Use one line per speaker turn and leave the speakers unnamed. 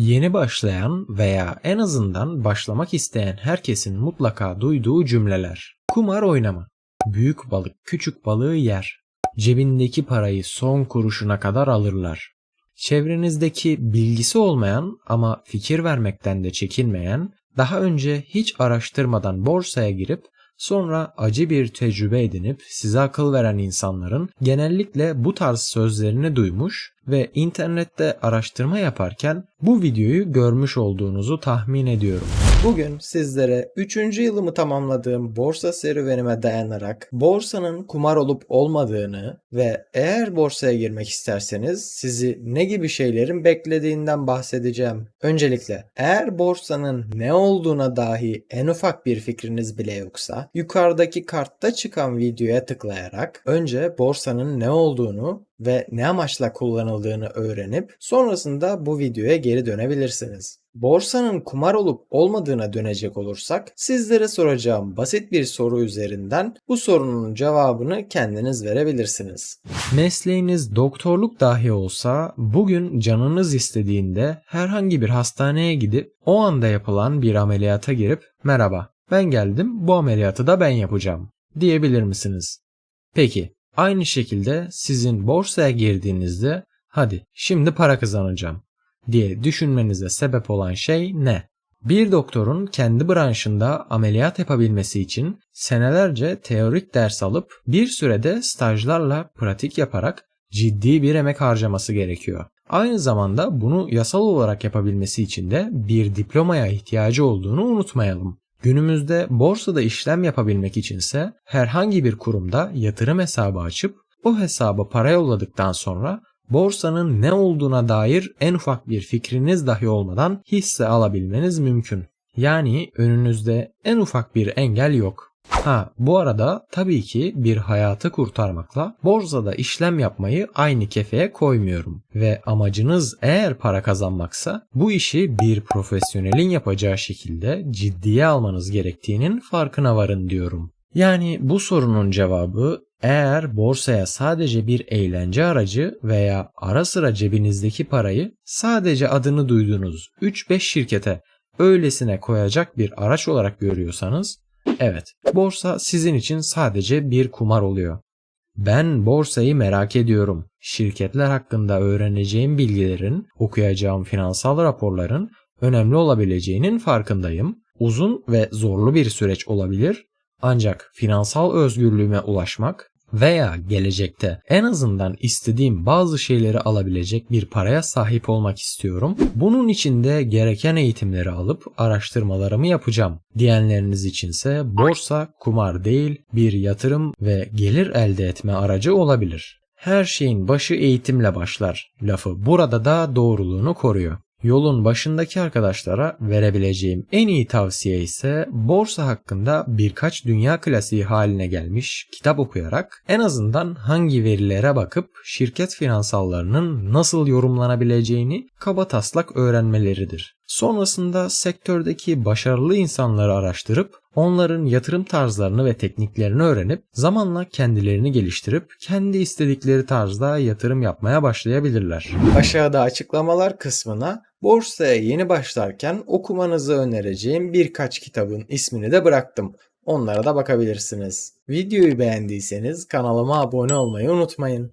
Yeni başlayan veya en azından başlamak isteyen herkesin mutlaka duyduğu cümleler. Kumar oynama. Büyük balık küçük balığı yer. Cebindeki parayı son kuruşuna kadar alırlar. Çevrenizdeki bilgisi olmayan ama fikir vermekten de çekinmeyen, daha önce hiç araştırmadan borsaya girip sonra acı bir tecrübe edinip size akıl veren insanların genellikle bu tarz sözlerini duymuş ve internette araştırma yaparken bu videoyu görmüş olduğunuzu tahmin ediyorum.
Bugün sizlere 3. yılımı tamamladığım borsa serüvenime dayanarak borsanın kumar olup olmadığını ve eğer borsaya girmek isterseniz sizi ne gibi şeylerin beklediğinden bahsedeceğim. Öncelikle eğer borsanın ne olduğuna dahi en ufak bir fikriniz bile yoksa yukarıdaki kartta çıkan videoya tıklayarak önce borsanın ne olduğunu ve ne amaçla kullanıldığını öğrenip sonrasında bu videoya geri dönebilirsiniz. Borsanın kumar olup olmadığına dönecek olursak sizlere soracağım basit bir soru üzerinden bu sorunun cevabını kendiniz verebilirsiniz.
Mesleğiniz doktorluk dahi olsa bugün canınız istediğinde herhangi bir hastaneye gidip o anda yapılan bir ameliyata girip merhaba ben geldim bu ameliyatı da ben yapacağım diyebilir misiniz? Peki aynı şekilde sizin borsaya girdiğinizde hadi şimdi para kazanacağım diye düşünmenize sebep olan şey ne? Bir doktorun kendi branşında ameliyat yapabilmesi için senelerce teorik ders alıp bir sürede stajlarla pratik yaparak ciddi bir emek harcaması gerekiyor. Aynı zamanda bunu yasal olarak yapabilmesi için de bir diplomaya ihtiyacı olduğunu unutmayalım. Günümüzde borsada işlem yapabilmek içinse herhangi bir kurumda yatırım hesabı açıp o hesaba para yolladıktan sonra borsanın ne olduğuna dair en ufak bir fikriniz dahi olmadan hisse alabilmeniz mümkün. Yani önünüzde en ufak bir engel yok. Ha bu arada tabii ki bir hayatı kurtarmakla borsada işlem yapmayı aynı kefeye koymuyorum. Ve amacınız eğer para kazanmaksa bu işi bir profesyonelin yapacağı şekilde ciddiye almanız gerektiğinin farkına varın diyorum. Yani bu sorunun cevabı eğer borsaya sadece bir eğlence aracı veya ara sıra cebinizdeki parayı sadece adını duyduğunuz 3-5 şirkete öylesine koyacak bir araç olarak görüyorsanız evet borsa sizin için sadece bir kumar oluyor. Ben borsayı merak ediyorum. Şirketler hakkında öğreneceğim bilgilerin, okuyacağım finansal raporların önemli olabileceğinin farkındayım. Uzun ve zorlu bir süreç olabilir ancak finansal özgürlüğüme ulaşmak veya gelecekte en azından istediğim bazı şeyleri alabilecek bir paraya sahip olmak istiyorum. Bunun için de gereken eğitimleri alıp araştırmalarımı yapacağım. Diyenleriniz içinse borsa kumar değil bir yatırım ve gelir elde etme aracı olabilir. Her şeyin başı eğitimle başlar. Lafı burada da doğruluğunu koruyor. Yolun başındaki arkadaşlara verebileceğim en iyi tavsiye ise borsa hakkında birkaç dünya klasiği haline gelmiş kitap okuyarak en azından hangi verilere bakıp şirket finansallarının nasıl yorumlanabileceğini kaba taslak öğrenmeleridir. Sonrasında sektördeki başarılı insanları araştırıp onların yatırım tarzlarını ve tekniklerini öğrenip zamanla kendilerini geliştirip kendi istedikleri tarzda yatırım yapmaya başlayabilirler.
Aşağıda açıklamalar kısmına borsaya yeni başlarken okumanızı önereceğim birkaç kitabın ismini de bıraktım. Onlara da bakabilirsiniz. Videoyu beğendiyseniz kanalıma abone olmayı unutmayın.